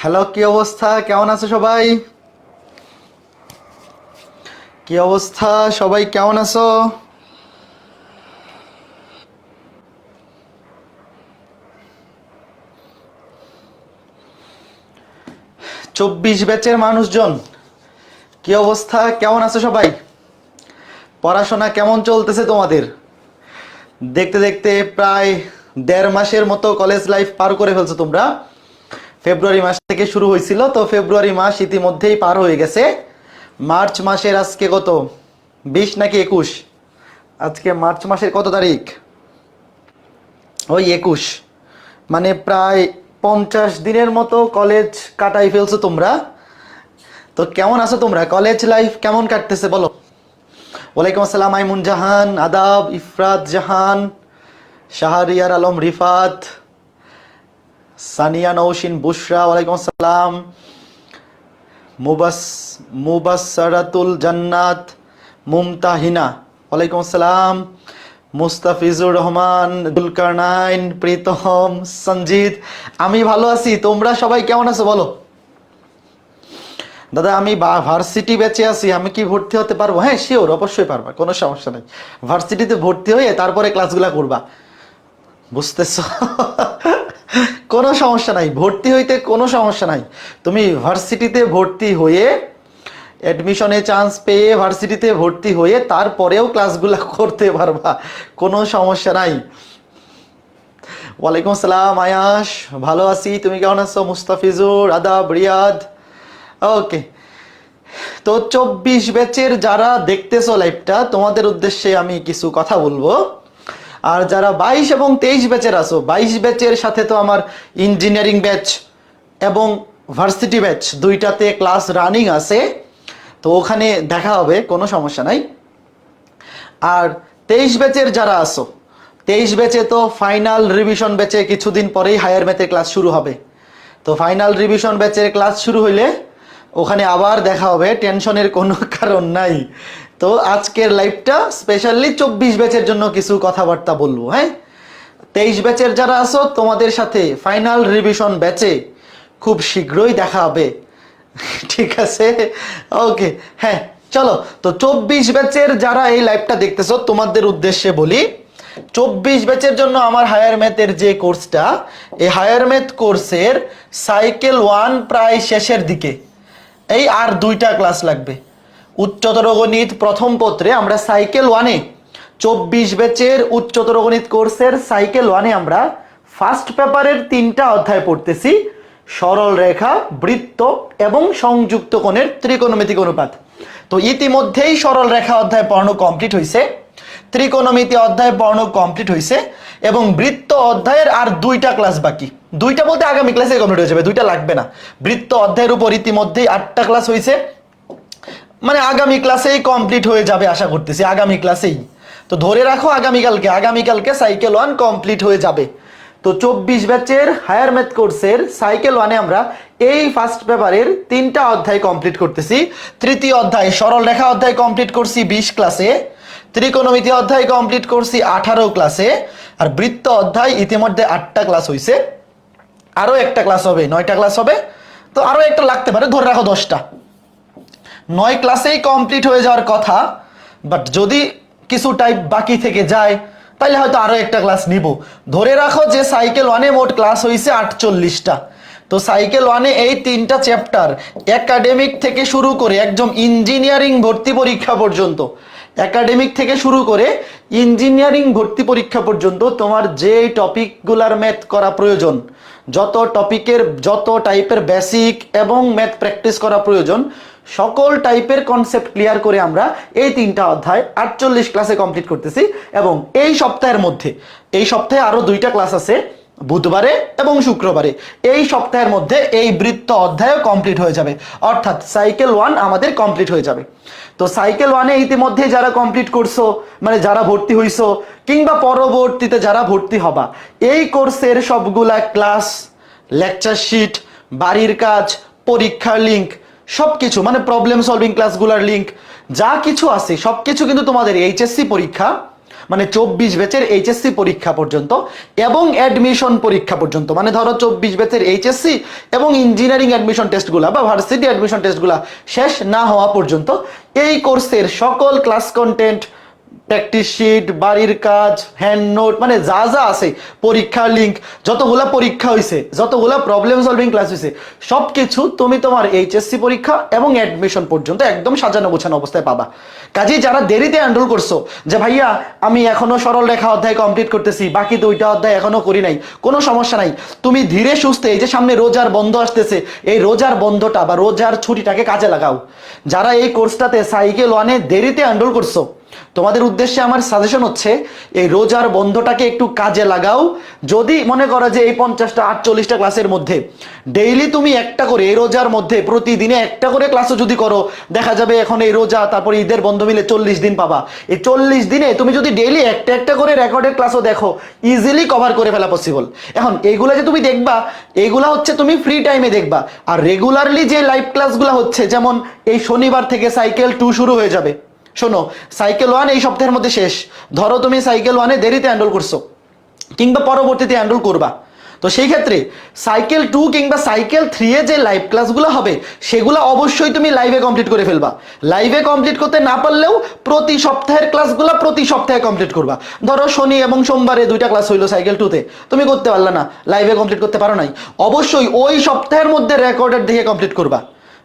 Hello, কি অবস্থা? কেমন আছো সবাই? কি অবস্থা? সবাই কেমন আছো? চব্বিশ ব্যাচের মানুষজন, কি অবস্থা? কেমন আছো সবাই? পড়াশোনা কেমন চলতেছে তোমাদের? দেখতে দেখতে প্রায় দেড় মাসের মতো কলেজ লাইফ পার করে ফেলছো তোমরা। ফেব্রুয়ারি মাস থেকে শুরু হয়েছিল, তো ফেব্রুয়ারি মাস ইতিমধ্যেই পার হয়ে গেছে। মার্চ মাসের আজকে কত? বিশ নাকি একুশ? আজকে মার্চ মাসের কত তারিখ? ওই একুশ। মানে প্রায় পঞ্চাশ দিনের মতো কলেজ কাটাই ফেলছো তোমরা। তো কেমন আছো তোমরা? কলেজ লাইফ কেমন কাটতেছে বলো? ওয়ালাইকুম আসসালাম আইমুন জাহান, আদাব, ইফরাত জাহান, শাহরিয়ার আলম, রিফাত। সানিয়া নৌসিন বুশরা, ওয়ালাইকুম আসসালাম। মুবাস মুবাসরাতুল জান্নাত, মুমতাহিনা, ওয়ালাইকুম আসসালাম। মুস্তাফিজুর রহমান, দুলকারনাইন, প্রীতম, সঞ্জিত, আমি ভালো আছি, তোমরা সবাই কেমন আছো বলো? দাদা, আমি ভার্সিটি বেঁচে আছি, আমি কি ভর্তি হতে পারব? হ্যাঁ শিওর অবশ্যই পারবা, কোনো সমস্যা নেই। ভার্সিটিতে ভর্তি হয়ে তারপরে ক্লাসগুলা করবা। বুঝতেছ? কোনো সমস্যা নাই, ভর্তি হইতে কোনো সমস্যা নাই। তুমি ভার্সিটিতে ভর্তি হয়ে অ্যাডমিশনে চান্স পেয়ে ভার্সিটিতে ভর্তি হয়ে তারপরেও ক্লাসগুলো করতে পারবা, কোনো সমস্যা নাই। ওয়ালাইকুম আসসালাম আয়াস ভালো আছি, তুমি কেমন আছো? মুস্তাফিজুর, আদাব, রিয়াদ। ওকে তো চব্বিশ ব্যাচের যারা দেখতেছো লাইভটা তোমাদের উদ্দেশ্যে আমি কিছু কথা বলব। আর যারা বাইশ এবং তেইশ ব্যাচের আসো বাইশ ব্যাচের সাথে তো আমার ইঞ্জিনিয়ারিং ব্যাচ এবং ভার্সিটি ব্যাচ দুইটাতে ক্লাস রানিং আছে, তো ওখানে দেখা হবে, কোনো সমস্যা নাই। আর তেইশ ব্যাচের যারা আসো তেইশ ব্যাচে তো ফাইনাল রিভিশন ব্যাচে কিছুদিন পরেই হায়ার ম্যাথের ক্লাস শুরু হবে। তো ফাইনাল রিভিশন ব্যাচের ক্লাস শুরু হইলে ওখানে আবার দেখা হবে টেনশনের কোনো কারণ নাই। তো আজকের লাইভটা স্পেশালি চব্বিশ ব্যাচের জন্য কিছু কথাবার্তা বলব হ্যাঁ? তেইশ ব্যাচের যারা আছো, তোমাদের সাথে ফাইনাল রিভিশন ব্যাচে খুব শীঘ্রই দেখা হবে। ঠিক আছে? ওকে হ্যাঁ চলো। তো চব্বিশ ব্যাচের যারা এই লাইভটা দেখতেছো, তোমাদের উদ্দেশ্যে বলি, চব্বিশ ব্যাচের জন্য আমার হায়ার ম্যাথের যে কোর্সটা এই হায়ার ম্যাথ কোর্সের সাইকেল ওয়ান প্রায় শেষের দিকে। এই আর দুইটা ক্লাস লাগবে। উচ্চতর গণিত প্রথম পত্রে আমরা সাইকেল ওয়ানে চব্বিশ বেচের উচ্চতর গণিত কোর্সের সাইকেল ওয়ানে আমরা ফার্স্ট পেপারের তিনটা অধ্যায় পড়তেছি। সরল রেখা, বৃত্ত এবং সংযুক্ত কোণের ত্রিকোণমিতিক অনুপাত। তো ইতিমধ্যেই সরল রেখা অধ্যায় পড়ানো কমপ্লিট হয়েছে ত্রিকোণমিতি অধ্যায় পড়ানো কমপ্লিট হয়েছে এবং বৃত্ত অধ্যায়ের আর দুইটা ক্লাস বাকি। দুইটা বলতে আগামী ক্লাসে কমপ্লিট হয়ে যাবে, দুইটা লাগবে না। বৃত্ত অধ্যায়ের উপর ইতিমধ্যেই আটটা ক্লাস হয়েছে মানে আগামী ক্লাসেই কমপ্লিট হয়ে যাবে আশা করতেছি, আগামী ক্লাসেই। তো ধরে রাখো আগামীকালকে আগামীকালকে সাইকেল ওয়ান কমপ্লিট হয়ে যাবে। তো চব্বিশ ব্যাচের হায়ার ম্যাথ কোর্সের সাইকেল ওয়ানে আমরা এই ফার্স্ট পেপারের তিনটা অধ্যায় কমপ্লিট করতেছি। তৃতীয় অধ্যায়, সরল রেখা অধ্যায় কমপ্লিট করছি বিশ ক্লাসে ত্রিকোণমিতি অধ্যায় কমপ্লিট করছি আঠারো ক্লাসে আর বৃত্ত অধ্যায় ইতিমধ্যে আটটা ক্লাস হয়েছে আরও একটা ক্লাস হবে, নয়টা ক্লাস হবে। তো আরও একটা লাগতে পারে, ধরে রাখো দশটা। নয় ক্লাসেই কমপ্লিট হয়ে যাওয়ার কথা বাট যদি কিছু টাইপ বাকি থেকে যায় তাহলে হয়তো আরও একটা ক্লাস নিব। ধরে রাখো যে সাইকেল ওয়ানে মোট ক্লাস হয়েছে আটচল্লিশটা। তো সাইকেল ওয়ানে এই তিনটা চ্যাপ্টার একাডেমিক থেকে শুরু করে একদম ইঞ্জিনিয়ারিং ভর্তি পরীক্ষা পর্যন্ত একাডেমিক থেকে শুরু করে ইঞ্জিনিয়ারিং ভর্তি পরীক্ষা পর্যন্ত তোমার যে টপিকগুলার ম্যাথ করা প্রয়োজন, যত টপিকের যত টাইপের বেসিক এবং ম্যাথ প্র্যাকটিস করা প্রয়োজন সকল টাইপের কনসেপ্ট ক্লিয়ার করে আমরা এই তিনটা অধ্যায় আটচল্লিশ ক্লাসে কমপ্লিট করতেছি এবং এই সপ্তাহের মধ্যে, এই সপ্তাহে আরও দুইটা ক্লাস আছে, বুধবারে এবং শুক্রবারে। এই সপ্তাহের মধ্যে এই বৃত্ত অধ্যায়ও কমপ্লিট হয়ে যাবে। অর্থাৎ সাইকেল ওয়ান আমাদের কমপ্লিট হয়ে যাবে। তো সাইকেল ওয়ানে ইতিমধ্যে যারা কমপ্লিট করছ মানে যারা ভর্তি হইছো, কিংবা পরবর্তীতে যারা ভর্তি হবা, এই কোর্সের সবগুলা ক্লাস লেকচার শিট বাড়ির কাজ, পরীক্ষার লিঙ্ক সব কিছু মানে প্রবলেম সলভিং ক্লাসগুলোর লিঙ্ক যা কিছু আছে সব কিছু কিন্তু তোমাদের এইচএসসি পরীক্ষা মানে চব্বিশ ব্যাচের এইচএসসি পরীক্ষা পর্যন্ত এবং অ্যাডমিশন পরীক্ষা পর্যন্ত। মানে ধরো চব্বিশ ব্যাচের এইচএসসি এবং ইঞ্জিনিয়ারিং অ্যাডমিশন টেস্টগুলা বা ভার্সিটি অ্যাডমিশন টেস্টগুলা শেষ না হওয়া পর্যন্ত এই কোর্সের সকল ক্লাস কন্টেন্ট প্র্যাকটিস শিট বাড়ির কাজ হ্যান্ড নোট মানে যা যা আছে, পরীক্ষার লিঙ্ক যতগুলা পরীক্ষা হয়েছে যতগুলা প্রবলেম সলভিং ক্লাস হয়েছে সব কিছু তুমি তোমার এইচএসসি পরীক্ষা এবং অ্যাডমিশন পর্যন্ত একদম সাজানো গোছানো অবস্থায় পাবা। কাজেই যারা দেরিতে এনরোল করছ, যে ভাইয়া, আমি এখনও সরল রেখা অধ্যায় কমপ্লিট করতেছি, বাকি দুইটা অধ্যায় এখনও করি নাই, কোনো সমস্যা নাই। তুমি ধীরে সুস্থে, এই যে সামনে রোজার বন্ধ আসতেছে, এই রোজার বন্ধটা বা রোজার ছুটিটাকে কাজে লাগাও। যারা এই কোর্সটাতে সাইকেল ওয়ানে দেরিতে এনরোল করছ তোমাদের উদ্দেশ্যে আমার সাজেশন হচ্ছে, এই রোজার বন্ধটাকে একটু কাজে লাগাও। যদি মনে করো যে এই পঞ্চাশটা, আটচল্লিশটা ক্লাসের মধ্যে ডেইলি তুমি একটা করে এই রোজার মধ্যে প্রতিদিনে একটা করে ক্লাসও যদি করো, দেখা যাবে এখন এই রোজা, তারপরে ঈদের বন্ধ মিলে চল্লিশ দিন পাবা। এই চল্লিশ দিনে তুমি যদি ডেইলি একটা একটা করে রেকর্ডের ক্লাসও দেখো ইজিলি কভার করে ফেলা পসিবল এখন, এইগুলা যে তুমি দেখবা, এইগুলা হচ্ছে তুমি ফ্রি টাইমে দেখবা। আর রেগুলারলি যে লাইভ ক্লাসগুলো হচ্ছে, যেমন এই শনিবার থেকে সাইকেল টু শুরু হয়ে যাবে। শোনো সাইকেল ওয়ান এই সপ্তাহের মধ্যে শেষ। ধরো তুমি সাইকেল ওয়ানে দেরিতে হ্যান্ডল করছ, কিংবা পরবর্তীতে হ্যান্ডল করবা। তো সেই ক্ষেত্রে সাইকেল টু কিংবা সাইকেল থ্রি এ যে লাইভ ক্লাসগুলো হবে, সেগুলো অবশ্যই তুমি লাইভে কমপ্লিট করে ফেলবা। লাইভে কমপ্লিট করতে না পারলেও প্রতি সপ্তাহের ক্লাসগুলো প্রতি সপ্তাহে কমপ্লিট করবা। ধরো শনি এবং সোমবারে দুইটা ক্লাস হইল সাইকেল টুতে তুমি করতে পারলা না লাইভে কমপ্লিট করতে পারো নাই। অবশ্যই ওই সপ্তাহের মধ্যে রেকর্ডের দেখে কমপ্লিট করবা।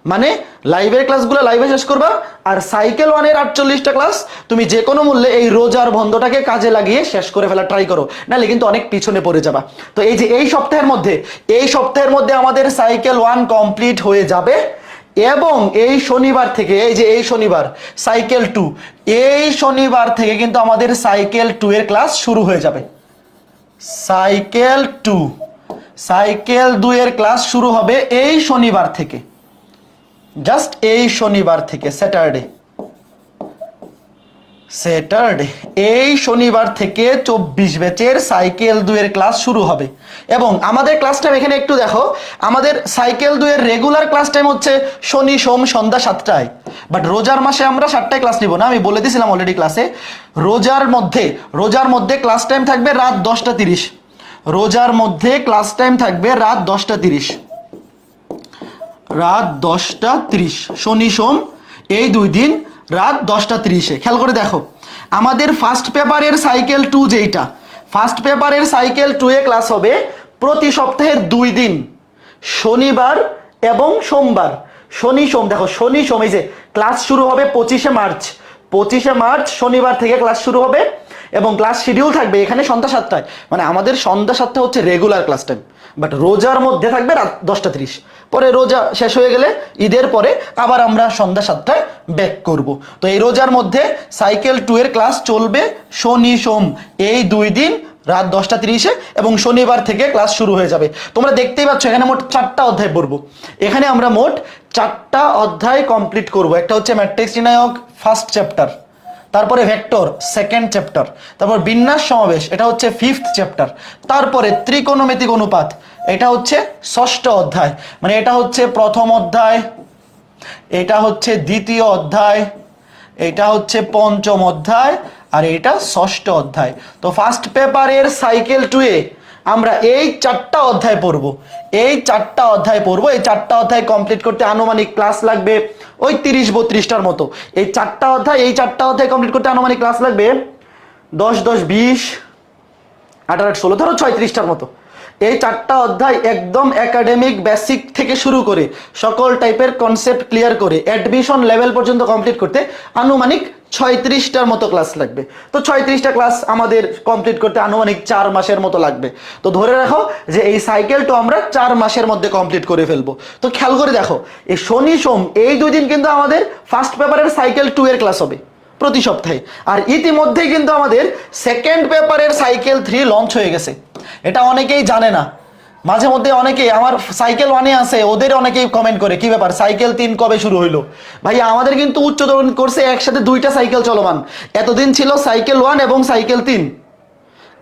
মানে লাইভের ক্লাসগুলো লাইভে শেষ করবা, আর সাইকেল ওয়ানের আটচল্লিশটা ক্লাস তুমি যে কোনো মূল্যে এই রোজার বন্ধটাকে কাজে লাগিয়ে শেষ করে ফেলা ট্রাই করো। নাহলে কিন্তু অনেক পিছনে পড়ে যাবা। তো এই যে এই সপ্তাহের মধ্যে, এই সপ্তাহের মধ্যে আমাদের সাইকেল ওয়ান কমপ্লিট হয়ে যাবে। এবং এই শনিবার থেকে, এই যে এই শনিবার সাইকেল টু এই শনিবার থেকে কিন্তু আমাদের সাইকেল টু এর ক্লাস শুরু হয়ে যাবে। সাইকেল টু সাইকেল দুইয়ের ক্লাস শুরু হবে এই শনিবার থেকে। জাস্ট এই শনিবার থেকে স্যাটারডে স্যাটারডে এই শনিবার থেকে চব্বিশ ব্যাচের সাইকেল দুয়ের ক্লাস শুরু হবে। এবং আমাদের ক্লাস টাইম এখানে একটু দেখো, আমাদের সাইকেল দুয়ের রেগুলার ক্লাস টাইম হচ্ছে শনি, সোম, সন্ধ্যা সাতটায়। বাট রোজার মাসে আমরা সাতটায় ক্লাস নিব না, আমি বলে দিয়েছিলাম অলরেডি ক্লাসে রোজার মধ্যে রোজার মধ্যে ক্লাস টাইম থাকবে রাত দশটা তিরিশ। রোজার মধ্যে ক্লাস টাইম থাকবে রাত দশটা তিরিশ। রাত দশটা ত্রিশ। শনি, সোম, এই দুই দিন রাত দশটা ত্রিশে। খেয়াল করে দেখো, আমাদের ফার্স্ট পেপারের সাইকেল টু যেইটা ফার্স্ট পেপারের সাইকেল টু এ ক্লাস হবে প্রতি সপ্তাহের দুই দিন, শনিবার এবং সোমবার। শনি, সোম, দেখো, শনি, সোম, এই যে ক্লাস শুরু হবে পঁচিশে মার্চ। পঁচিশে মার্চ শনিবার থেকে ক্লাস শুরু হবে। এবং ক্লাস শিডিউল থাকবে এখানে সন্ধ্যা সাতটায়। মানে আমাদের সন্ধ্যা সাতটা হচ্ছে রেগুলার ক্লাস টাইম বাট রোজার মধ্যে থাকবে রাত দশটা ত্রিশ। পরে রোজা শেষ হয়ে গেলে ঈদের পরে আবার আমরা সন্ধ্যা সাতটায় ব্যাক করব। তো এই রোজার মধ্যে সাইকেল টু এর ক্লাস চলবে শনি, সোম। এই দুই দিন রাত দশটা তিরিশে এবং শনিবার থেকে ক্লাস শুরু হয়ে যাবে। তোমরা দেখতেই পাচ্ছ, এখানে মোট চারটা অধ্যায় পড়ব। এখানে আমরা মোট চারটা অধ্যায় কমপ্লিট করব। একটা হচ্ছে ম্যাট্রিক্স ফার্স্ট চ্যাপ্টার তারপরে ভেক্টর সেকেন্ড চ্যাপ্টার তারপর বিন্যাস সমাবেশ, এটা হচ্ছে ফিফথ চ্যাপ্টার তারপরে ত্রিকোণমিতিক অনুপাত, এটা হচ্ছে ষষ্ঠ অধ্যায় মানে এটা হচ্ছে প্রথম অধ্যায়, এটা হচ্ছে দ্বিতীয় অধ্যায়, এটা হচ্ছে পঞ্চম অধ্যায়, আর এটা ষষ্ঠ অধ্যায়। তো ফার্স্ট পেপারের সাইকেল টুয়ে আমরা এই চারটা অধ্যায় পড়ব। এই চারটা অধ্যায় পড়ব। এই চারটা অধ্যায় কমপ্লিট করতে আনুমানিক ক্লাস লাগবে ওই তিরিশ বত্রিশটার মতো। এই চারটা অধ্যায়, এই চারটা অধ্যায় কমপ্লিট করতে আনুমানিক ক্লাস লাগবে দশ দশ, বিশ, আঠারো ষোলো, ধরো ছয়ত্রিশটার মতো। এই চারটা অধ্যায় একদম একাডেমিক বেসিক থেকে শুরু করে সকল টাইপের কনসেপ্ট ক্লিয়ার করে অ্যাডমিশন লেভেল পর্যন্ত কমপ্লিট করতে আনুমানিক ছয়ত্রিশটার মতো ক্লাস লাগবে। তো ছয়ত্রিশটা ক্লাস আমাদের কমপ্লিট করতে আনুমানিক চার মাসের মতো লাগবে। তো ধরে রাখো যে এই সাইকেলটা আমরা চার মাসের মধ্যে কমপ্লিট করে ফেলব। তো খেয়াল করে দেখো, এই শনি, সোম এই দুই দিন কিন্তু আমাদের ফার্স্ট পেপারের সাইকেল টু এর ক্লাস হবে প্রতি সপ্তাহে। আর ইতিমধ্যেই কিন্তু আমাদের সেকেন্ড পেপারের সাইকেল থ্রি লঞ্চ হয়ে গেছে। এটা অনেকেই জানে না। মাঝে মধ্যে অনেকেই, আমার সাইকেল ওয়ানে আছে, ওদের অনেকেই কমেন্ট করে, কি ব্যাপার, সাইকেল তিন কবে শুরু হইল? ভাই আমাদের কিন্তু উচ্চতর করছে একসাথে দুইটা সাইকেল চলমান। এতদিন ছিল সাইকেল ওয়ান এবং সাইকেল তিন।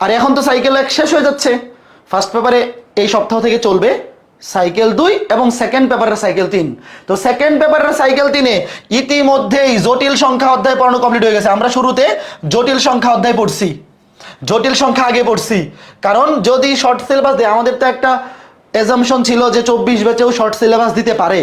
আর এখন তো সাইকেল এক শেষ হয়ে যাচ্ছে। ফার্স্ট পেপারে এই সপ্তাহ থেকে চলবে সাইকেল দুই এবং সেকেন্ড পেপারের সাইকেল তিন। তো সেকেন্ড পেপারের সাইকেল তিনে ইতিমধ্যেই জটিল সংখ্যা অধ্যায় পড়ানো কমপ্লিট হয়ে গেছে। আমরা শুরুতে জটিল সংখ্যা অধ্যায় পড়ছি। জটিল সংখ্যা আগে পড়ছি। কারণ যদি শর্ট সিলেবাস দেয়, আমাদের তো একটা এজামশন ছিল যে চব্বিশ ব্যাচেও শর্ট সিলেবাস দিতে পারে।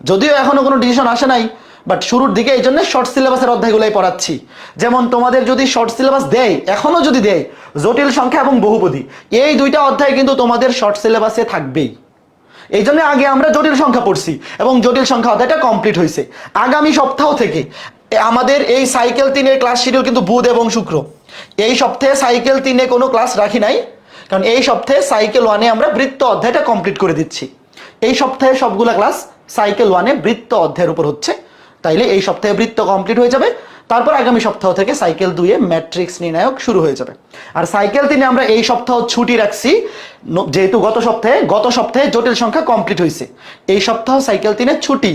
যদিও এখনও কোনো ডিসিশন আসে নাই বাট শুরুর দিকে এই জন্য শর্ট সিলেবাসের অধ্যায়গুলোই পড়াচ্ছি। যেমন তোমাদের যদি শর্ট সিলেবাস দেয়, এখনও যদি দেয়, জটিল সংখ্যা এবং বহুপদী, এই দুইটা অধ্যায় কিন্তু তোমাদের শর্ট সিলেবাসে থাকবেই। এই জন্য আগে আমরা জটিল সংখ্যা পড়ছি, এবং জটিল সংখ্যা অধ্যায়টা কমপ্লিট হয়েছে আগামী সপ্তাহ থেকে আমাদের এই সাইকেল তিনের ক্লাস শিডিউল কিন্তু বুধ এবং শুক্র। এই সপ্তাহে সাইকেল তিনে কোনো ক্লাস রাখি নাই, কারণ এই সপ্তাহে সাইকেল ওয়ানে আমরা বৃত্ত অধ্যায়টা কমপ্লিট করে দিচ্ছি। এই সপ্তাহে সবগুলা ক্লাস সাইকেল ওয়ানে বৃত্ত অধ্যায়ের উপর হচ্ছে। তাইলে এই সপ্তাহে বৃত্ত কমপ্লিট হয়ে যাবে। তারপর আগামী সপ্তাহ থেকে সাইকেল দুইয়ে ম্যাট্রিক্স নির্ণায়ক শুরু হয়ে যাবে। আর সাইকেল তিনে আমরা এই সপ্তাহ ছুটি রাখছি। যেহেতু গত সপ্তাহে গত সপ্তাহে জটিল সংখ্যা কমপ্লিট হয়েছে এই সপ্তাহ সাইকেল তিনে ছুটি।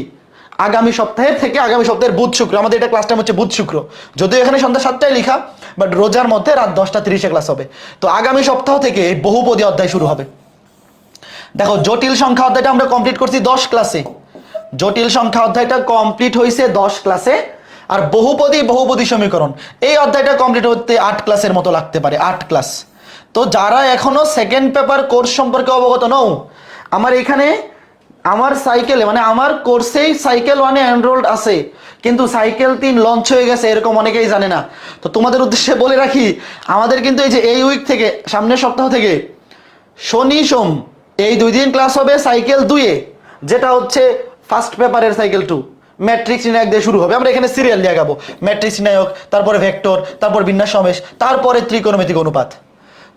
আগামী সপ্তাহের থেকে আগামী সপ্তাহের বুধ শুক্র, আমাদের এটা ক্লাস টাইম হচ্ছে বুধ শুক্র। যদিও এখানে সন্ধ্যা সাতটায় লেখা বাট রোজার মধ্যে রাত দশটা তিরিশে ক্লাস হবে। তো আগামী সপ্তাহ থেকে বহুপদী অধ্যায় শুরু হবে। দেখো, জটিল সংখ্যা অধ্যায়টা আমরা কমপ্লিট করছি দশ ক্লাসে জটিল সংখ্যা অধ্যায়টা কমপ্লিট হয়েছে দশ ক্লাসে আর বহুপদী বহুপদী সমীকরণ। এই অধ্যায়টা কমপ্লিট হতে আট ক্লাসের মতো লাগতে পারে, আট ক্লাস তো যারা এখনও সেকেন্ড পেপার কোর্স সম্পর্কে অবগত নও, আমার এখানে আমার সাইকেলে মানে আমার কোর্সেই সাইকেল ওয়ানে এনরোল্ড আছে, কিন্তু সাইকেল তিন লঞ্চ হয়ে গেছে, এরকম অনেকেই জানে না। তো তোমাদের উদ্দেশ্যে বলে রাখি, আমাদের কিন্তু এই যে এই উইক থেকে, সামনের সপ্তাহ থেকে, শনি, সোম, এই দুই দিন ক্লাস হবে সাইকেল দুইয়ে, যেটা হচ্ছে ফার্স্ট পেপারের সাইকেল টু ম্যাট্রিক্স নির্ণায়ক দিয়ে শুরু হবে। আমরা এখানে সিরিয়াল দিয়ে গাবো ম্যাট্রিক্স নির্ণায়ক, তারপরে ভেক্টর তারপর বিন্যাস সমেশ তারপরে ত্রিকোণমিতিক অনুপাত।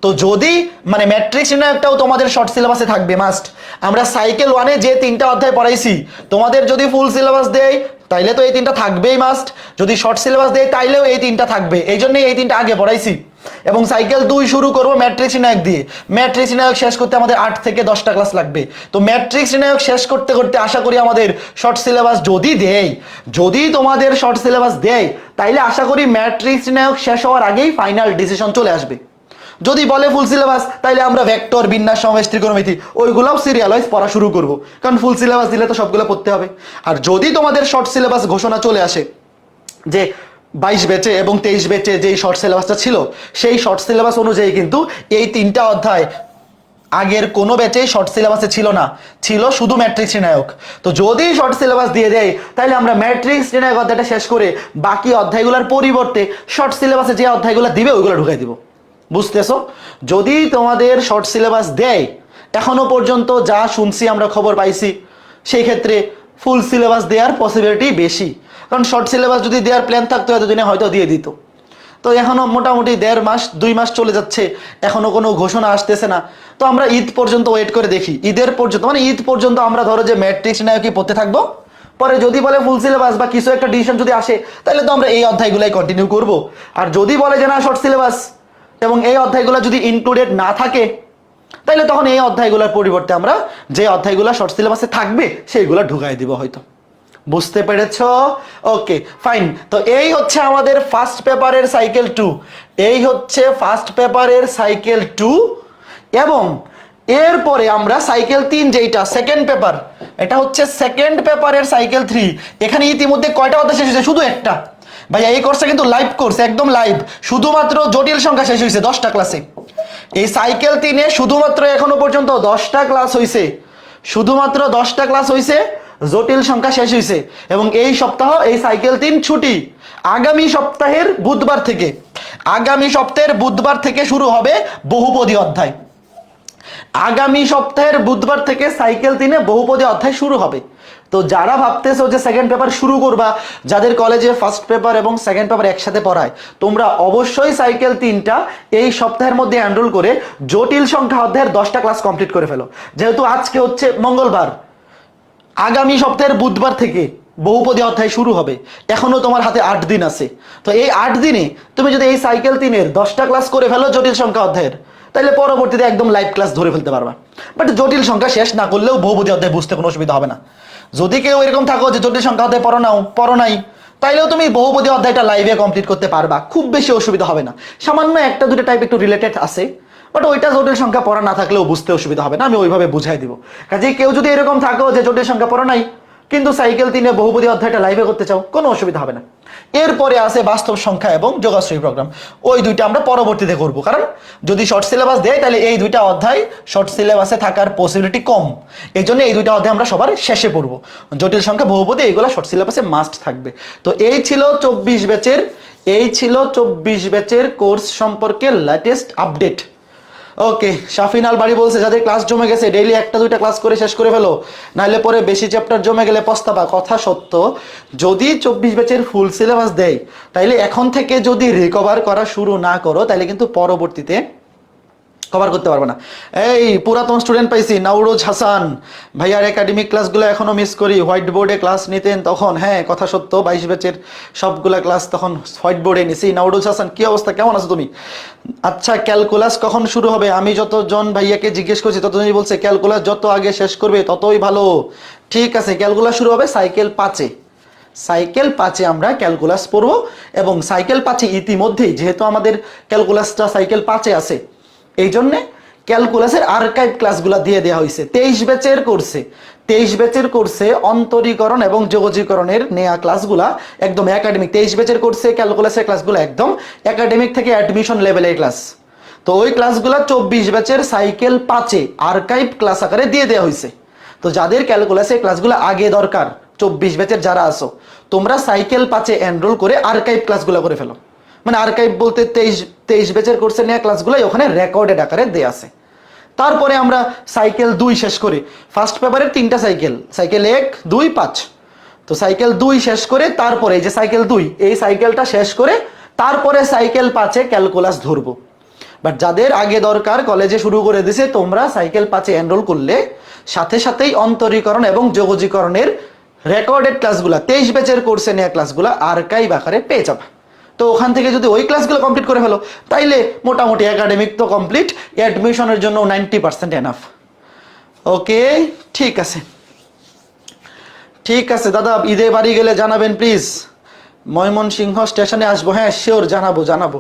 তো যদি মানে ম্যাট্রিক্স নির্ণায়কটাও তোমাদের শর্ট সিলেবাসে থাকবে মাস্ট আমরা সাইকেল ওয়ানে যে তিনটা অধ্যায় পড়াইছি, তোমাদের যদি ফুল সিলেবাস দেয়, তাইলে তো এই তিনটা থাকবেই মাস্ট যদি শর্ট সিলেবাস দেয়, তাইলেও এই তিনটা থাকবে। এই জন্যই এই তিনটা আগে পড়াইছি। এবং সাইকেল দুই শুরু করব ম্যাট্রিক্স নির্ণায়ক দিয়ে। ম্যাট্রিক্স নির্ণায়ক শেষ করতে আমাদের আট থেকে দশটা ক্লাস লাগবে। তো ম্যাট্রিক্স নির্ণায়ক শেষ করতে করতে আশা করি আমাদের শর্ট সিলেবাস যদি দেয়, যদি তোমাদের শর্ট সিলেবাস দেয়, তাইলে আশা করি ম্যাট্রিক্স নির্ণায়ক শেষ হওয়ার আগেই ফাইনাল ডিসিশন চলে আসবে। যদি বলে ফুল সিলেবাস তাইলে আমরা ভেক্টর বিন্যাস সমাবেশ ত্রিকোণমিতি, ওইগুলোও সিরিয়াল ওয়াইজ পড়া শুরু করব। কারণ ফুল সিলেবাস দিলে তো সবগুলো পড়তে হবে। আর যদি তোমাদের শর্ট সিলেবাস ঘোষণা চলে আসে, যে বাইশ বেচে এবং তেইশ বেচে যেই শর্ট সিলেবাসটা ছিল, সেই শর্ট সিলেবাস অনুযায়ী কিন্তু এই তিনটা অধ্যায় আগের কোনো ব্যাচেই শর্ট সিলেবাসে ছিল না। ছিল শুধু ম্যাট্রিক্স নির্ণায়ক। তো যদি শর্ট সিলেবাস দিয়ে দেয় তাহলে আমরা ম্যাট্রিক্স নির্ণায়ক অধ্যায়টা শেষ করে বাকি অধ্যায়গুলোর পরিবর্তে শর্ট সিলেবাসে যে অধ্যায়গুলো দিবে, ওইগুলো ঢুকাই দিব। বুঝতেছো? যদি তোমাদের শর্ট সিলেবাস দেয়, এখনও পর্যন্ত যা শুনছি আমরা খবর পাইছি, সেই ক্ষেত্রে ফুল সিলেবাস দেওয়ার পসিবিলিটি বেশি। কারণ শর্ট সিলেবাস যদি দেওয়ার প্ল্যান থাকতো, এতদিনে হয়তো দিয়ে দিত। তো এখনও মোটামুটি দেড় মাস, দুই মাস চলে যাচ্ছে, এখনও কোনো ঘোষণা আসতেছে না। তো আমরা ঈদ পর্যন্ত ওয়েট করে দেখি। ঈদের পর্যন্ত মানে ঈদ পর্যন্ত আমরা ধরো যে ম্যাট্রিক্স নায়কই পড়তে থাকব? পরে যদি বলে ফুল সিলেবাস বা কিছু একটা ডিসিশন যদি আসে, তাহলে তো আমরা এই অধ্যায়গুলাই কন্টিনিউ করব। আর যদি বলে যে না শর্ট সিলেবাস এবং এই অধ্যায়গুলো যদি ইনক্লুডেড না থাকে তাহলে তখন এই অধ্যায়গুলোর পরিবর্তে আমরা যে অধ্যায়গুলো শর্ট সিলেবাসে থাকবে, সেইগুলো ঢুকাই দিব হয়তো। বুঝতে পেরেছ? ওকে ফাইন তো এই হচ্ছে আমাদের ফার্স্ট পেপারের সাইকেল টু এই হচ্ছে ফার্স্ট পেপারের সাইকেল টু এবং এরপরে আমরা সাইকেল তিন যেইটা সেকেন্ড পেপার এটা হচ্ছে সেকেন্ড পেপারের সাইকেল থ্রি এখানে ইতিমধ্যে কয়টা অধ্যায় শেষ হয়েছে? শুধু একটা। ভাইয়া, এই কোর্সটা কিন্তু লাইভ কোর্স একদম লাইভ শুধুমাত্র জটিল সংখ্যা শেষ হয়েছে দশটা ক্লাসে এই সাইকেল তিনে শুধুমাত্র এখনও পর্যন্ত দশটা ক্লাস হয়েছে শুধুমাত্র দশটা ক্লাস হয়েছে জটিল সংখ্যা শেষ হয়েছে এবং এই সপ্তাহ, এই সাইকেল তিন ছুটি আগামী সপ্তাহের বুধবার থেকে। আগামী সপ্তাহের বুধবার থেকে শুরু হবে বহুপদী অধ্যায়। আগামী সপ্তাহের বুধবার থেকে সাইকেল তিনে বহুপদী অধ্যায় শুরু হবে। তো যারা ভাবতেছো যে সেকেন্ড পেপার শুরু করবা, যাদের কলেজে ফার্স্ট পেপার এবং সেকেন্ড পেপার একসাথে পড়ায়, তোমরা অবশ্যই সাইকেল তিনটা এই সপ্তাহের মধ্যে হ্যান্ডেল করে জটিল সংখ্যা অধ্যায়ের দশটা ক্লাস কমপ্লিট করে ফেলো। যেহেতু আজকে হচ্ছে মঙ্গলবার, আগামী সপ্তাহের বুধবার থেকে বহুপদী অধ্যায় শুরু হবে। এখনও তোমার হাতে আট দিন আছে। তো এই আট দিনে তুমি যদি এই সাইকেল তিনের দশটা ক্লাস করে ফেলো জটিল সংখ্যা অধ্যায়ের তাহলে পরবর্তীতে একদম লাইভ ক্লাস ধরে ফেলতে পারবা। বাট জটিল সংখ্যা শেষ না করলেও বহুপদী অধ্যায় বুঝতে কোনো অসুবিধা হবে না। যদি কেউ এরকম থাকো যে জটিল সংখ্যা হতে পড়ো নাও পড়ো নাই, তাইলেও তুমি বহুপদী অধ্যায়টা লাইভে কমপ্লিট করতে পারবা। খুব বেশি অসুবিধা হবে না। সামান্য একটা দুটো টাইপ একটু রিলেটেড আছে বাট ওইটা জটিল সংখ্যা পড়া না থাকলেও বুঝতে অসুবিধা হবে না, আমি ওইভাবে বুঝাই দিব। কাজে কেউ যদি এরকম থাকো যে জটিল সংখ্যা পড়া নাই, কিন্তু সাইকেল তিনে বহুপদী অধ্যায়টা লাইভে করতে চাও, কোনো অসুবিধা হবে না। এরপরে আছে বাস্তব সংখ্যা এবং যোগাশ্রয়ী প্রোগ্রাম ওই দুইটা আমরা পরবর্তীতে করব। কারণ যদি শর্ট সিলেবাস দেয়, তাহলে এই দুইটা অধ্যায় শর্ট সিলেবাসে থাকার পসিবিলিটি কম। এই জন্য এই দুইটা অধ্যায় আমরা সবার শেষে পড়ব। জটিল সংখ্যা, বহুপদী এইগুলো শর্ট সিলেবাসে মাস্ট থাকবে। তো এই ছিল চব্বিশ ব্যাচের, এই ছিল চব্বিশ ব্যাচের কোর্স সম্পর্কে লেটেস্ট আপডেট ওকে শাফিনাল বাড়ি বলছে, যাদের ক্লাস জমে গেছে ডেইলি একটা দুইটা ক্লাস করে শেষ করে ফেলো নাহলে পরে বেশি চ্যাপ্টার জমে গেলে পস্তাবা। কথা সত্য, যদি চব্বিশ ব্যাচের ফুল সিলেবাস দেয়, তাইলে এখন থেকে যদি রিকভার করা শুরু না করো তাহলে কিন্তু পরবর্তীতে কভার করতে পারবে না। এই পুরাতন স্টুডেন্ট পাইছি নাউরোজ হাসান। ভাইয়ার একাডেমিক ক্লাসগুলো এখনও মিস করি। হোয়াইট বোর্ডে ক্লাস নিতেন তখন হ্যাঁ কথা সত্য, বাইশ ব্যাচের সবগুলা ক্লাস তখন হোয়াইট বোর্ডে নিছি। নাউরোজ হাসান, কী অবস্থা? কেমন আছো তুমি? আচ্ছা ক্যালকুলাস কখন শুরু হবে? আমি যতজন ভাইয়াকে জিজ্ঞেস করছি, ততজনই বলছে ক্যালকুলাস যত আগে শেষ করবে, ততই ভালো। ঠিক আছে ক্যালকুলাস শুরু হবে সাইকেল পাঁচে। সাইকেল পাঁচে আমরা ক্যালকুলাস পড়ব এবং সাইকেল পাঁচে ইতিমধ্যেই, যেহেতু আমাদের ক্যালকুলাসটা সাইকেল পাঁচে আছে এই জন্যে ক্যালকুলাসের আর্কাইভ ক্লাসগুলো দিয়ে দেওয়া হয়েছে তেইশ ব্যাচের কোর্সে তেইশ ব্যাচের কোর্সে অন্তরীকরণ এবং যোগজীকরণের নেয়া ক্লাসগুলা একদম একাডেমিক তেইশ ব্যাচের কোর্সে ক্যালকুলাসের ক্লাসগুলো একদম একাডেমিক থেকে অ্যাডমিশন লেভেলের ক্লাস তো ওই ক্লাসগুলো চব্বিশ ব্যাচের সাইকেল পাঁচে আর্কাইভ ক্লাস আকারে দিয়ে দেওয়া হয়েছে তো যাদের ক্যালকুলাসের ক্লাসগুলো আগে দরকার, চব্বিশ ব্যাচের যারা আসো তোমরা সাইকেল পাঁচে এনরোল করে আর্কাইভ ক্লাসগুলো করে ফেলো। মানে আর্কাইভ বলতে তেইশ তেইশ ব্যাচের কোর্সে নেওয়া ক্লাসগুলোই ওখানে রেকর্ডেড আকারে দেয়া আছে। তারপরে আমরা সাইকেল দুই শেষ করি। ফার্স্ট পেপারের তিনটা সাইকেল সাইকেল এক, দুই, পাঁচ। তো সাইকেল দুই শেষ করে তারপরে এই যে সাইকেল দুই, এই সাইকেলটা শেষ করে তারপরে সাইকেল পাঁচে ক্যালকুলাস ধরবো। বাট যাদের আগে দরকার কলেজে শুরু করে দিছে, তোমরা সাইকেল পাঁচে এনরোল করলে সাথে সাথেই অন্তরীকরণ এবং যোগজীকরণের রেকর্ডেড ক্লাসগুলা তেইশ ব্যাচের কোর্সে নেওয়া ক্লাসগুলা আর্কাইভ আকারে পেয়ে যাবে। তো ওখান থেকে যদি ওই ক্লাসগুলো কমপ্লিট করে ফেলো, তাইলে মোটামুটি একাডেমিক তো কমপ্লিট অ্যাডমিশনের জন্য নাইনটি পার্সেন্ট এনাফ ওকে ঠিক আছে। ঠিক আছে, দাদা, ঈদে বাড়ি গেলে জানাবেন প্লিজ ময়মনসিংহ স্টেশনে আসব। হ্যাঁ শিওর জানাব জানাব।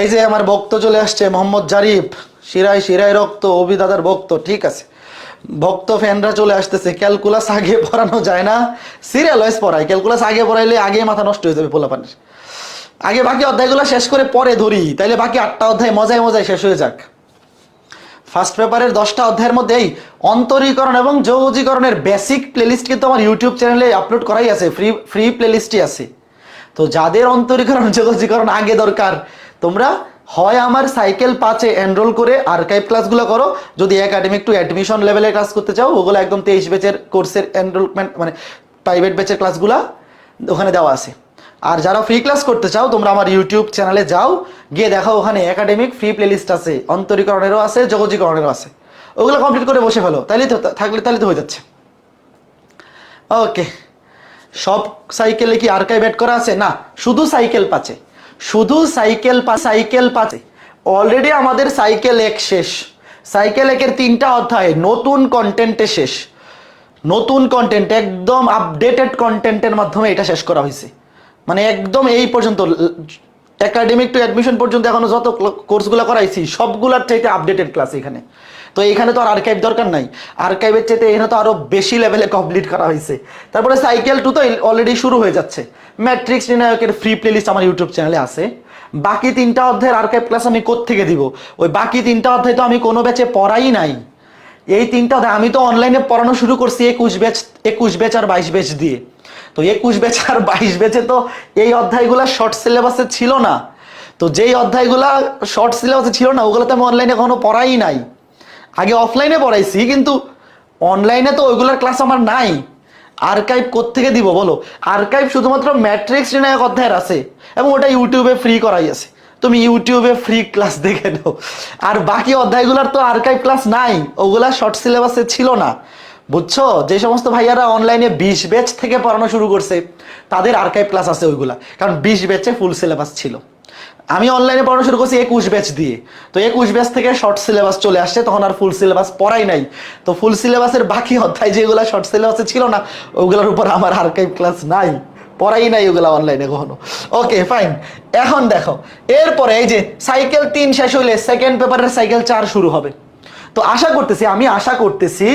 এই যে আমার ভক্ত চলে আসছে, মোহাম্মদ জারিফ। শিরায় শিরায় রক্ত, অভি দাদার ভক্ত, ঠিক আছে। ভক্ত ফ্যানরা চলে আসতেছে, ক্যালকুলাস আগে পড়ানো যায় না। সিরিয়াল ওয়াইজ পড়ায়, ক্যালকুলাস আগে পড়াইলে আগে মাথা নষ্ট হয়ে যাবে পোলাপানের। আগে বাকি অধ্যায়গুলো শেষ করে পরে ধরি, তাইলে বাকি আটটা অধ্যায় মজায় মজায় শেষ হয়ে যাক। ফার্স্ট পেপারের দশটা অধ্যায়ের মধ্যে এই অন্তরীকরণ এবং যৌজীকরণের বেসিক প্লেলিস্ট কিন্তু আমার ইউটিউব চ্যানেলে আপলোড করাই আছে ফ্রি ফ্রি প্লেলিস্টই আছে। তো যাদের অন্তরীকরণ, যোগজীকরণ আগে দরকার, তোমরা হয় আমার সাইকেল পাঁচে এনরোল করে আর্কাইভ ক্লাসগুলো করো। যদি একাডেমিক টু অ্যাডমিশন লেভেলে ক্লাস করতে চাও, ওগুলো একদম তেইশ ব্যাচের কোর্সের এনরোলমেন্ট মানে প্রাইভেট ব্যাচের ক্লাসগুলো ওখানে দেওয়া আছে। আর যারা ফ্রি ক্লাস করতে চাও, তোমরা আমার ইউটিউব চ্যানেলে যাও, গিয়ে দেখো ওখানে একাডেমিক ফ্রি প্লেলিস্ট আছে, অন্তরীকরণেরও আছে যোগজীকরণেরও আছে। ওগুলো কমপ্লিট করে বসে ফেলো, তাইলে তো, থাকলে তাহলে তো হয়ে যাচ্ছে। ওকে সব সাইকেলে কি আর্কাইভ অ্যাড করা আছে? না, শুধু সাইকেল পাচে শুধু সাইকেল পা সাইকেল পাচে অলরেডি আমাদের সাইকেল এক শেষ। সাইকেল একের তিনটা অধ্যায়, নতুন কন্টেন্টে শেষ। নতুন কন্টেন্ট একদম আপডেটেড কন্টেন্টের মাধ্যমে এটা শেষ করা হয়েছে। মানে একদম এই পর্যন্ত একাডেমিক টু অ্যাডমিশন পর্যন্ত এখনও যত কোর্সগুলো করাইছি, সবগুলার চাইতে আপডেটেড ক্লাস এখানে। তো এখানে তো আর আর্কাইভ দরকার নাই। আর্কাইভের চাইতে এখানে তো আরও বেশি লেভেলে কমপ্লিট করা হয়েছে। তারপরে সাইকেল টু তো অলরেডি শুরু হয়ে যাচ্ছে। ম্যাট্রিক্স নির্ণায়কের ফ্রি প্লেলিস্ট আমার ইউটিউব চ্যানেলে আছে। বাকি তিনটা অধ্যায়ের আর্কাইভ ক্লাস আমি কোত্থেকে দিব? ওই বাকি তিনটা অধ্যায় তো আমি কোনো ব্যাচে পড়াই নাই। এই তিনটা অধ্যায় আমি তো অনলাইনে পড়ানো শুরু করছি একুশ ব্যাচ একুশ ব্যাচ আর বাইশ ব্যাচ দিয়ে। তো একুশ ব্যাচ আর বাইশ ব্যাচে তো এই অধ্যায়গুলো শর্ট সিলেবাসে ছিল না। তো যেই অধ্যায়গুলা শর্ট সিলেবাসে ছিল না ওগুলো তো আমি অনলাইনে কখনো পড়াই নাই। আগে অফলাইনে পড়াইছি, কিন্তু অনলাইনে তো ওইগুলোর ক্লাস আমার নাই। আর্কাইভ কোত্থেকে দিব বলো? আর্কাইভ শুধুমাত্র ম্যাট্রিক্স নির্ণায়ক অধ্যায়ের আছে, এবং ওটা ইউটিউবে ফ্রি করাই আছে। তুমি ইউটিউবে ফ্রি ক্লাস দেখে নাও। আর বাকি অধ্যায়গুলোর তো আর্কাইভ ক্লাস নাই, ওগুলা শর্ট সিলেবাসে ছিল না। বুঝছ? যে সমস্ত ভাইয়ারা অনলাইনে বিশ ব্যাচ থেকে পড়ানো শুরু করছে, তাদের আর্কাইভ ক্লাস আছে ওইগুলা। কারণ বিশ ব্যাচে ফুল সিলেবাস ছিল। আমি অনলাইনে পড়ানো শুরু করছি একুশ ব্যাচ দিয়ে। তো একুশ ব্যাচ থেকে শর্ট সিলেবাস চলে আসছে, তখন আর ফুল সিলেবাস পড়াই নাই। তো ফুল সিলেবাসের বাকি অধ্যায় যেগুলো শর্ট সিলেবাসে ছিল না, ওগুলোর উপর আমার আর্কাইভ ক্লাস নাই। পড়াই নাই ওগুলা অনলাইনে কখনো। ওকে ফাইন এখন দেখো, এরপরে এই যে সাইকেল তিন শেষ হইলে সেকেন্ড পেপারের সাইকেল চার শুরু হবে। তো আশা করতেছি, আমি আশা করতেছি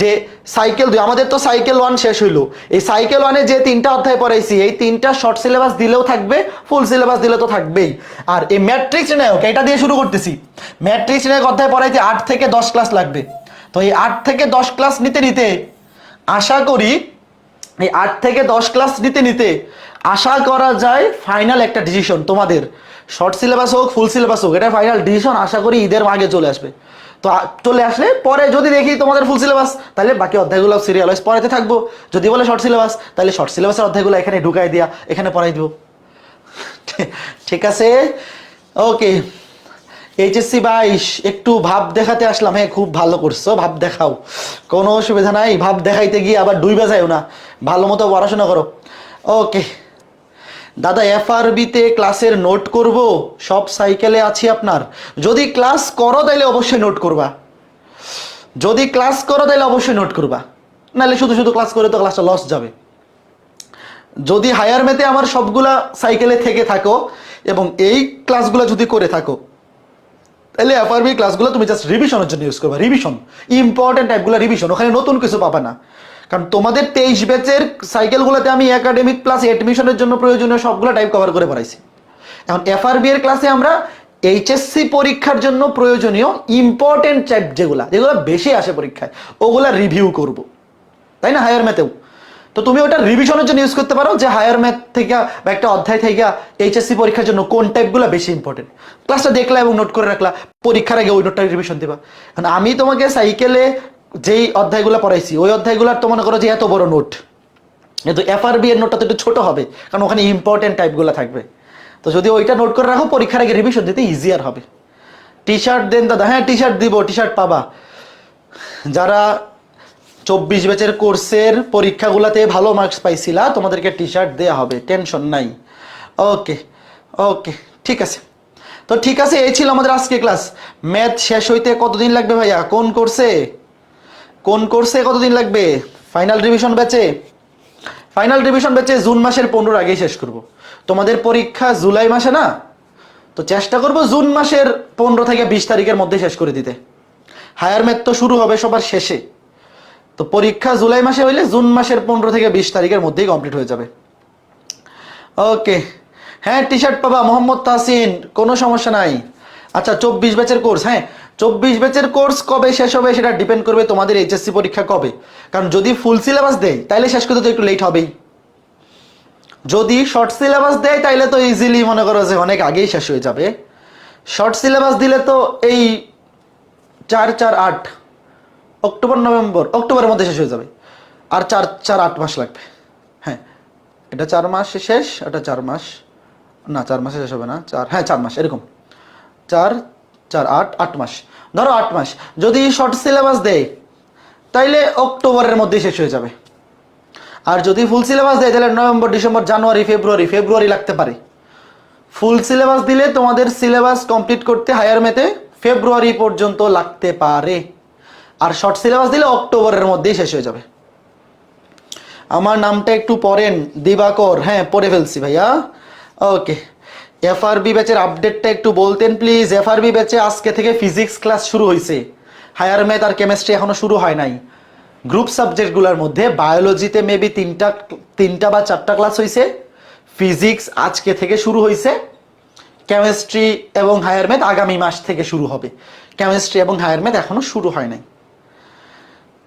যে সাইকেল দুই, আমাদের তো সাইকেল ওয়ান শেষ হইল। এই সাইকেল ওয়ানে যে তিনটা অধ্যায় পড়াইছি, এই তিনটা শর্ট সিলেবাস দিলেও থাকবে ফুল সিলেবাস দিলে তো থাকবেই। আর এই ম্যাট্রিক্স নায়ক এটা দিয়ে শুরু করতেছি। ম্যাট্রিক্স নায়ক অধ্যায় পড়াইতে আট থেকে দশ ক্লাস লাগবে। তো এই আট থেকে দশ ক্লাস নিতে নিতে আশা করি, এই আট থেকে দশ ক্লাস নিতে নিতে আশা করা যায় ফাইনাল একটা ডিসিশন তোমাদের। শর্ট সিলেবাস হোক ফুল সিলেবাস হোক, এটা ফাইনাল ডিসিশন আশা করি ঈদের আগে চলে আসবে। তো চলে আসলে পরে যদি দেখি তোমাদের ফুল সিলেবাস তাহলে বাকি অধ্যায়গুলো সিরিয়াল ওয়াইজ পড়াতে থাকব। যদি বলে শর্ট সিলেবাস তাহলে শর্ট সিলেবাসের অধ্যায়গুলো এখানে ঢুকাই দিয়া এখানে পড়াই দিব। ঠিক আছে? ওকে এইচএসসি বাইশ, একটু ভাব দেখাতে আসলাম। হ্যাঁ খুব ভালো করছ, ভাব দেখাও। কোনো অসুবিধা নাই, ভাব দেখাইতে গিয়ে আবার দুই বাজায়ও না। ভালো মতো পড়াশোনা করো। ওকে দাদা, এফআরবিতে ক্লাসের নোট করব? সব সাইকেলে আছি আপনার। যদি ক্লাস করো তাহলে অবশ্যই নোট করবা। যদি ক্লাস করো তাহলে অবশ্যই নোট করবা। নাহলে শুধু শুধু ক্লাস করে তো ক্লাসটা লস যাবে। যদি হায়ার মেতে আমার সবগুলা সাইকেলে থেকে থাকো, এবং এই ক্লাসগুলো যদি করে থাকো তাহলে এফআরবি ক্লাসগুলো তুমি জাস্ট রিভিশনের জন্য ইউজ করবে। রিভিশন ইম্পর্টেন্ট টাইপগুলো রিভিশন ওখানে নতুন কিছু পাবা না। কারণ তোমাদের তেইশ ব্যাচের সাইকেলগুলোতে আমি একাডেমিক প্লাস এডমিশনের জন্য প্রয়োজনীয় সবগুলো টাইপ কভার করে পড়াইছি। এখন এফআরবি এর ক্লাসে আমরা এইচএসসি পরীক্ষার জন্য প্রয়োজনীয় ইম্পর্টেন্ট টাইপ যেগুলা, যেগুলো বেশি আসে পরীক্ষায়, ওগুলা রিভিউ করব। তাই না হায়ার ম্যাথেও তো তুমি ওটা রিভিশনের জন্য ইউজ করতে পারো যে হায়ার ম্যাথ থেকে বা একটা অধ্যায় থেকে এইচএসসি পরীক্ষার জন্য কোন টাইপগুলো বেশি ইম্পর্টেন্ট ক্লাসটা দেখলা এবং নোট করে রাখলা, পরীক্ষার আগে ওই নোটটা রিভিশন দিবা। কারণ আমি তোমাকে সাইকেলে যেই অধ্যায়গুলো পড়াইছি, ওই অধ্যায়গুলোর তো মনে করো যে এত বড় নোট। কিন্তু এফআরবি এর নোটটা তো একটু ছোট হবে, কারণ ওখানে ইম্পর্টেন্ট টাইপগুলো থাকবে। তো যদি ওইটা নোট করে রাখো, পরীক্ষার আগে রিভিশন দিতে ইজিয়ার হবে। টি শার্ট দেন দাদা হ্যাঁ টি শার্ট দিব টি শার্ট পাবা। যারা চব্বিশ ব্যাচের কোর্সের পরীক্ষাগুলোতে ভালো মার্কস পাইছিলা, তোমাদেরকে টি শার্ট দেওয়া হবে টেনশন নাই। ওকে ওকে ঠিক আছে। তো ঠিক আছে, এই ছিল আমাদের আজকে ক্লাস ম্যাথ শেষ হইতে কতদিন লাগবে ভাইয়া? কোন কোর্সে কোন কোর্সে কতদিন লাগবে? ফাইনাল রিভিশন ব্যাচে ফাইনাল রিভিশন ব্যাচে জুন মাসের পনেরোর আগেই শেষ করব। তোমাদের পরীক্ষা জুলাই মাসে না? তো চেষ্টা করব জুন মাসের পনেরো থেকে বিশ তারিখের মধ্যে শেষ করে দিতে। হায়ার ম্যাথ তো শুরু হবে সবার শেষে। তো পরীক্ষা জুলাই মাসে হইলে জুন মাসের পনেরো থেকে বিশ তারিখের মধ্যেই কমপ্লিট হয়ে যাবে। ওকে হ্যাঁ টি শার্ট পাবা, মোহাম্মদ তাসিন কোনো সমস্যা নাই। আচ্ছা চব্বিশ ব্যাচের কোর্স হ্যাঁ। চব্বিশ ব্যাচের কোর্স কবে শেষ হবে সেটা ডিপেন্ড করবে তোমাদের এইচএসসি পরীক্ষা কবে। কারণ যদি ফুল সিলেবাস দেয় তাহলে শেষ করতে তো একটু লেট হবেই। যদি শর্ট সিলেবাস দেয়, তাইলে তো ইজিলি মনে করো যে অনেক আগেই শেষ হয়ে যাবে। শর্ট সিলেবাস দিলে তো এই চার চার, আট, অক্টোবর, নভেম্বর, অক্টোবরের মধ্যে শেষ হয়ে যাবে। আর চার চার, আট মাস লাগবে। হ্যাঁ এটা চার মাস শেষ, এটা চার মাস। না, চার মাসে শেষ হবে না, চার হ্যাঁ চার মাস, এরকম। চার চার, আট আট মাস। ধরো আট মাস। যদি শর্ট সিলেবাস দেয়, তাইলে অক্টোবরের মধ্যে শেষ হয়ে যাবে। আর যদি ফুল সিলেবাস দেয় তাহলে নভেম্বর, ডিসেম্বর, জানুয়ারি, ফেব্রুয়ারি ফেব্রুয়ারি লাগতে পারে। ফুল সিলেবাস দিলে তোমাদের সিলেবাস কমপ্লিট করতে হায়ার মেতে ফেব্রুয়ারি পর্যন্ত লাগতে পারে। আর শর্ট সিলেবাস দিলে অক্টোবরের মধ্যেই শেষ হয়ে যাবে। আমার নামটা একটু পড়েন, দিবাকর। হ্যাঁ পড়ে ফেলছি ভাইয়া। ওকে এফআরবি ব্যাচের আপডেটটা একটু বলতেন প্লিজ এফআরবি ব্যাচে আজকে থেকে ফিজিক্স ক্লাস শুরু হয়েছে হায়ার ম্যাথ আর কেমিস্ট্রি এখনও শুরু হয় নাই। গ্রুপ সাবজেক্টগুলোর মধ্যে বায়োলজিতে মেবি তিনটা তিনটা বা চারটা ক্লাস হয়েছে ফিজিক্স আজকে থেকে শুরু হয়েছে কেমিস্ট্রি এবং হায়ার ম্যাথ আগামী মাস থেকে শুরু হবে। কেমিস্ট্রি এবং হায়ার ম্যাথ এখনও শুরু হয় নাই।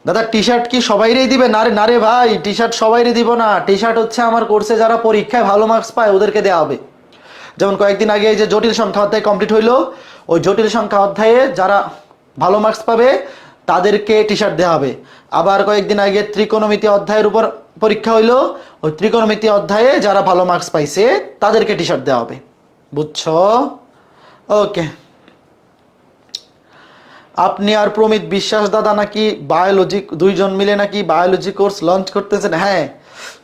দাদা টি শার্ট কি সবাইরেই দিবে না রে না রে ভাই টি শার্ট সবাইরে দিব না। টি শার্ট হচ্ছে আমার কোর্সে যারা পরীক্ষায় ভালো মার্কস পায়, ওদেরকে দেওয়া হবে। যেমন কয়েকদিন আগে যে জটিল সংখ্যা অধ্যায় কমপ্লিট হইল, ওই জটিল সংখ্যা অধ্যায়ে যারা ভালো মার্কস পাবে, তাদেরকে টি শার্ট দেওয়া হবে। আবার কয়েকদিন আগে ত্রিকোণমিতি অধ্যায়ের উপর পরীক্ষা হইল, ওই ত্রিকোণমিতি অধ্যায়ে যারা ভালো মার্কস পাইছে, তাদেরকে টি শার্ট দেওয়া হবে। বুঝছ? ওকে। আপনি আর প্রমিত বিশ্বাস দাদা নাকি বায়োলজি দুইজন মিলে নাকি বায়োলজি কোর্স লঞ্চ করতেছেন? হ্যাঁ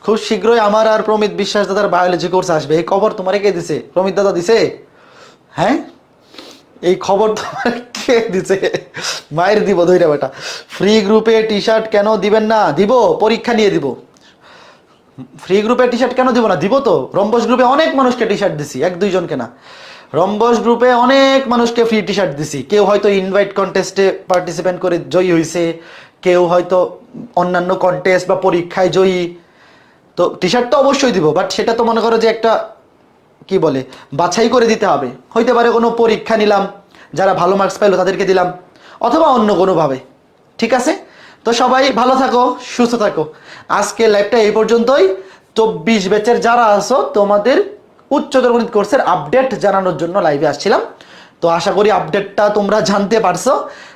খুব শীঘ্রই আমার আর প্রমিত বিশ্বাস দাদার বায়োলজি কোর্স আসবে। এই খবর তোমারে কে দিছে? প্রমিত দাদা দিছে? হ্যাঁ? এই খবর তোমার কে দিছে? মায়ের দিব ধৈর্য বেটা। ফ্রি গ্রুপে টি শার্ট কেন দিবেন না? দিব, পরীক্ষা নিয়ে দিব। ফ্রি গ্রুপে টি শার্ট কেন দিব না? দিব তো। রম্বস গ্রুপে অনেক মানুষকে টি শার্ট দিছি, এক দুইজনকে না। রম্বস গ্রুপে অনেক মানুষকে ফ্রি টি শার্ট দিছি। কেউ হয়তো ইনভাইট কন্টেস্টে পার্টিসিপেন্ট করে জয়ী হয়েছে কেউ হয়তো অন্যান্য কন্টেস্ট বা পরীক্ষায় জয়ী। তো টি শার্ট তো অবশ্যই দিব বাট সেটা তো মনে করো যে একটা, কি বলে, বাছাই করে দিতে হবে। হইতে পারে কোনো পরীক্ষা নিলাম, যারা ভালো মার্কস পাইলো তাদেরকে দিলাম, অথবা অন্য কোনোভাবে। ঠিক আছে? তো সবাই ভালো থাকো, সুস্থ থাকো। আজকে লাইভটা এই পর্যন্তই। চব্বিশ ব্যাচের যারা আসো তোমাদের উচ্চতর গণিত কোর্সের আপডেট জানানোর জন্য লাইভে আসছিলাম। তো আশা করি আপডেটটা তোমরা জানতে পারছ।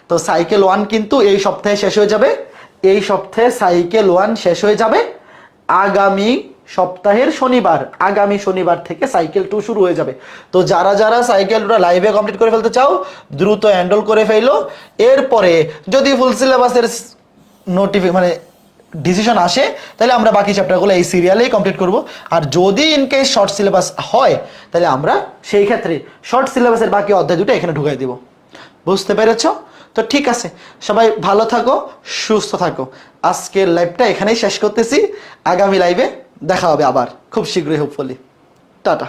তো সাইকেল ওয়ান কিন্তু এই সপ্তাহে শেষ হয়ে যাবে। এই সপ্তাহে সাইকেল ওয়ান শেষ হয়ে যাবে। আগামী সপ্তাহের শনিবার, আগামী শনিবার থেকে সাইকেল টু শুরু হয়ে যাবে। তো যারা যারা সাইকেল লাইভে কমপ্লিট করে ফেলতে চাও, দ্রুত হ্যান্ডল করে ফেলো। এরপরে যদি ফুল সিলেবাসের নোটিফি মানে ডিসিশন আসে, তাহলে আমরা বাকি চ্যাপ্টারগুলো এই সিরিয়ালেই কমপ্লিট করব। আর যদি ইন কেস শর্ট সিলেবাস হয়, তাহলে আমরা সেই ক্ষেত্রে শর্ট সিলেবাসের বাকি অধ্যায় দুটো এখানে ঢুকাই দিব। বুঝতে পেরেছ? তো ঠিক আছে, সবাই ভালো থাকো, সুস্থ থাকো। আজকের লাইভটা এখানেই শেষ করতেছি। আগামী লাইভে দেখা হবে আবার, খুব শীঘ্রই হোপফুলি টাটা।